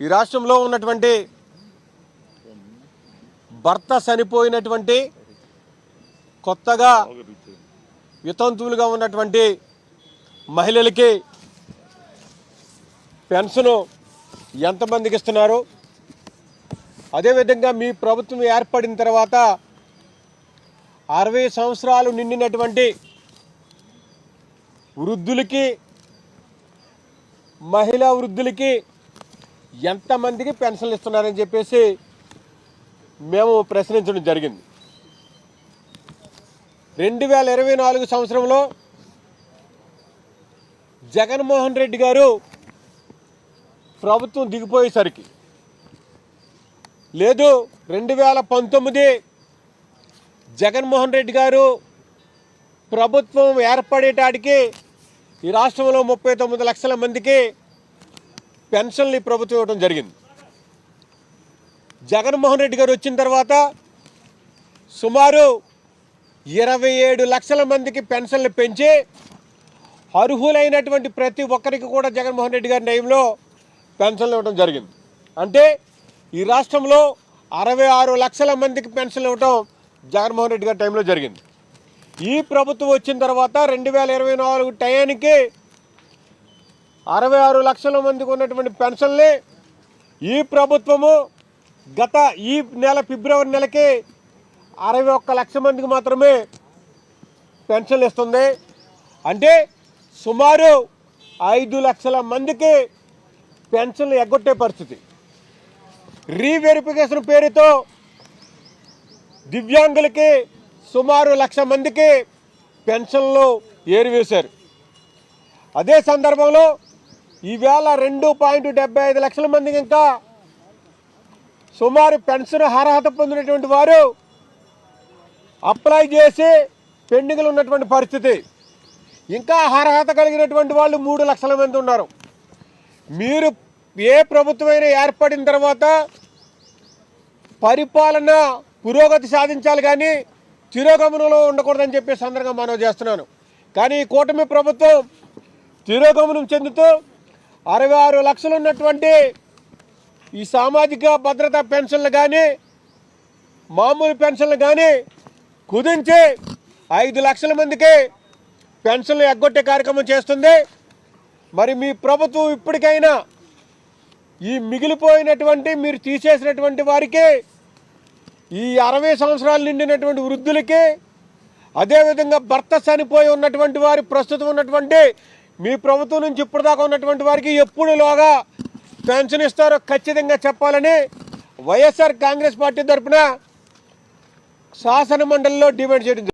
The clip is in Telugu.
ఈ రాష్ట్రంలో ఉన్నటువంటి భర్త చనిపోయినటువంటి కొత్తగా వితంతువులుగా ఉన్నటువంటి మహిళలకి పెన్షను ఎంతమందికి ఇస్తున్నారు? అదేవిధంగా మీ ప్రభుత్వం ఏర్పడిన తర్వాత అరవై సంవత్సరాలు నిండినటువంటి వృద్ధులకి మహిళా వృద్ధులకి ఎంతమందికి పెన్షన్లు ఇస్తున్నారని చెప్పేసి మేము ప్రశ్నించడం జరిగింది. రెండు వేల ఇరవై నాలుగు సంవత్సరంలో జగన్మోహన్ రెడ్డి గారు ప్రభుత్వం దిగిపోయేసరికి లేదు రెండు వేల పంతొమ్మిది జగన్మోహన్ రెడ్డి గారు ప్రభుత్వం ఏర్పడేటాడికి ఈ రాష్ట్రంలో ముప్పై తొమ్మిది లక్షల మందికి పెన్షన్లు ఈ ప్రభుత్వం ఇవ్వడం జరిగింది. జగన్మోహన్ రెడ్డి గారు వచ్చిన తర్వాత సుమారు ఇరవై ఏడు లక్షల మందికి పెన్షన్లు పెంచి అర్హులైనటువంటి ప్రతి ఒక్కరికి కూడా జగన్మోహన్ రెడ్డి గారి టైంలో పెన్షన్లు ఇవ్వడం జరిగింది. అంటే ఈ రాష్ట్రంలో అరవై ఆరు లక్షల మందికి పెన్షన్లు ఇవ్వడం జగన్మోహన్ రెడ్డి గారి టైంలో జరిగింది. ఈ ప్రభుత్వం వచ్చిన తర్వాత రెండు వేల ఇరవై నాలుగు టయానికి అరవై ఆరు లక్షల మందికి ఉన్నటువంటి పెన్షన్లే ఈ ప్రభుత్వము గత ఈ నెల ఫిబ్రవరి నెలకి అరవై ఒక్క లక్ష మందికి మాత్రమే పెన్షన్లు ఇస్తుంది. అంటే సుమారు ఐదు లక్షల మందికి పెన్షన్లు ఎగ్గొట్టే పరిస్థితి. రీవెరిఫికేషన్ పేరుతో దివ్యాంగులకి సుమారు లక్ష మందికి పెన్షన్లు ఏరివేశారు. అదే సందర్భంలో ఈవేళ రెండు పాయింట్ డెబ్బై ఐదు లక్షల మందికి ఇంకా సుమారు పెన్షన్ అర్హత పొందినటువంటి వారు అప్లై చేసి పెండింగ్లు ఉన్నటువంటి పరిస్థితి. ఇంకా అర్హత కలిగినటువంటి వాళ్ళు మూడు లక్షల మంది ఉన్నారు. మీరు ఏ ప్రభుత్వమైనా ఏర్పడిన తర్వాత పరిపాలన పురోగతి సాధించాలి కానీ తిరోగమనంలో ఉండకూడదని చెప్పే సందర్భంగా మనం చేస్తున్నాను. కానీ ఈ కూటమి ప్రభుత్వం తిరోగమనం చెందుతూ అరవై ఆరు లక్షలు ఉన్నటువంటి ఈ సామాజిక భద్రత పెన్షన్లు కానీ మామూలు పెన్షన్లు కానీ కుదించి ఐదు లక్షల మందికి పెన్షన్లు ఎగ్గొట్టే కార్యక్రమం చేస్తుంది. మరి మీ ప్రభుత్వం ఇప్పటికైనా ఈ మిగిలిపోయినటువంటి మీరు తీసేసినటువంటి వారికి ఈ అరవై సంవత్సరాలు నిండినటువంటి వృద్ధులకి అదేవిధంగా భర్త చనిపోయి ఉన్నటువంటి వారి ప్రస్తుతం ఉన్నటువంటి మీ ప్రభుత్వం నుంచి ఇప్పటిదాకా ఉన్నటువంటి వారికి ఎప్పుడులోగా పెన్షన్ ఇస్తారో ఖచ్చితంగా చెప్పాలని వైఎస్ఆర్ కాంగ్రెస్ పార్టీ తరఫున శాసనమండలిలో డిమాండ్ చేయడం